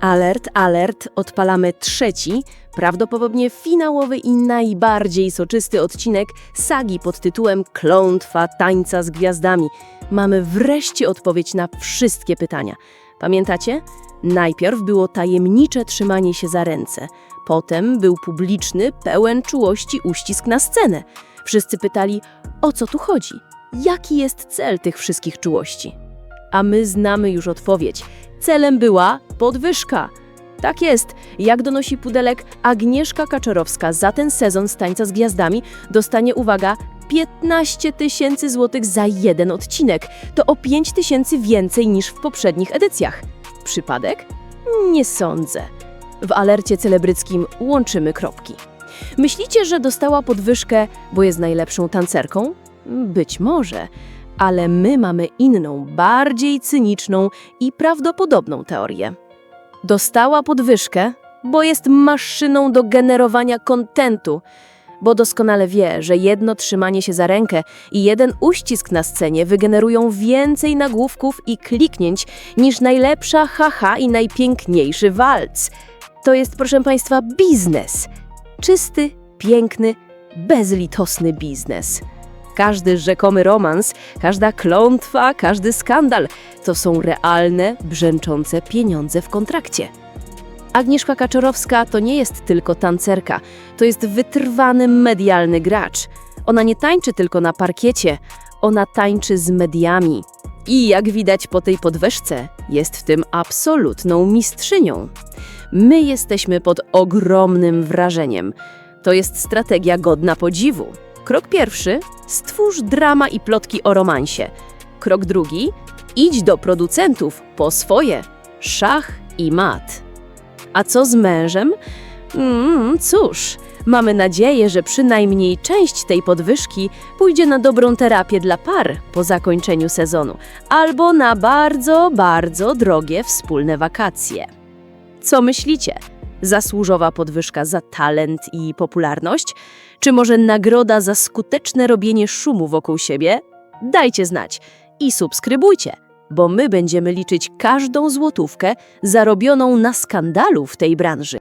Alert, alert, odpalamy trzeci, prawdopodobnie finałowy i najbardziej soczysty odcinek sagi pod tytułem Klątwa tańca z gwiazdami. Mamy wreszcie odpowiedź na wszystkie pytania. Pamiętacie? Najpierw było tajemnicze trzymanie się za ręce, potem był publiczny, pełen czułości uścisk na scenę. Wszyscy pytali, o co tu chodzi? Jaki jest cel tych wszystkich czułości? A my znamy już odpowiedź. Celem była podwyżka. Tak jest. Jak donosi Pudelek, Agnieszka Kaczorowska za ten sezon z Tańca z Gwiazdami dostanie, uwaga, 15 tysięcy złotych za jeden odcinek. To o 5 tysięcy więcej niż w poprzednich edycjach. Przypadek? Nie sądzę. W alercie celebryckim łączymy kropki. Myślicie, że dostała podwyżkę, bo jest najlepszą tancerką? Być może, ale my mamy inną, bardziej cyniczną i prawdopodobną teorię. Dostała podwyżkę, bo jest maszyną do generowania kontentu, bo doskonale wie, że jedno trzymanie się za rękę i jeden uścisk na scenie wygenerują więcej nagłówków i kliknięć niż najlepsza haha i najpiękniejszy walc. To jest, proszę Państwa, biznes. Czysty, piękny, bezlitosny biznes. Każdy rzekomy romans, każda klątwa, każdy skandal to są realne, brzęczące pieniądze w kontrakcie. Agnieszka Kaczorowska to nie jest tylko tancerka, to jest wytrwany medialny gracz. Ona nie tańczy tylko na parkiecie, ona tańczy z mediami. I jak widać po tej podwyżce, jest w tym absolutną mistrzynią. My jesteśmy pod ogromnym wrażeniem. To jest strategia godna podziwu. Krok pierwszy: stwórz drama i plotki o romansie. Krok drugi: idź do producentów po swoje. Szach i mat. A co z mężem? Mm, cóż, mamy nadzieję, że przynajmniej część tej podwyżki pójdzie na dobrą terapię dla par po zakończeniu sezonu, albo na bardzo, bardzo drogie wspólne wakacje. Co myślicie? Zasłużowa podwyżka za talent i popularność? Czy może nagroda za skuteczne robienie szumu wokół siebie? Dajcie znać i subskrybujcie, bo my będziemy liczyć każdą złotówkę zarobioną na skandalu w tej branży.